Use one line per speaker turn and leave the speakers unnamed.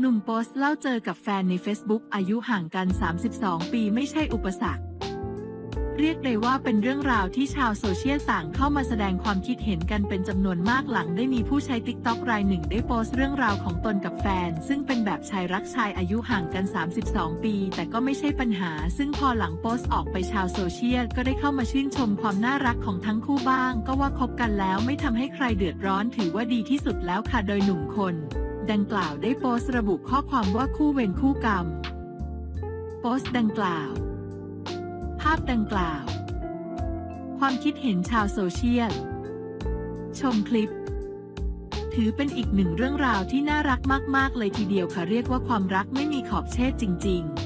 หนุ่มโพสเล่าเจอกับแฟนใน Facebook อายุห่างกัน 32 ปีไม่ใช่อุปสรรค เรียกได้ว่าเป็นเรื่องราวที่ชาวโซเชียลต่างเข้ามาแสดงความคิดเห็นกันเป็นจำนวนมากหลังได้มีผู้ใช้ติ๊กต็อกรายหนึ่งได้โพสเรื่องราวของตนกับแฟน ซึ่งเป็นแบบชายรักชายอายุห่างกัน 32 ปี แต่ก็ไม่ใช่ปัญหา ซึ่งพอหลังโพสต์ออกไปชาวโซเชียลก็ได้เข้ามาชื่นชมความน่ารักของทั้งคู่บ้าง ก็ว่าคบกันแล้วไม่ทำให้ใครเดือดร้อนถือว่าดีที่สุดแล้วค่ะโดยหนุ่มคน ดังกล่าวได้โพสต์ระบุข้อความว่าคู่เวรคู่กรรม โพสต์ดังกล่าว ภาพดังกล่าว ความคิดเห็นชาวโซเชียล ชมคลิป ถือเป็นอีกหนึ่งเรื่องราวที่น่ารักมาก ๆ เลยทีเดียวค่ะเรียกว่าความรักไม่มีขอบเชตจริง ๆ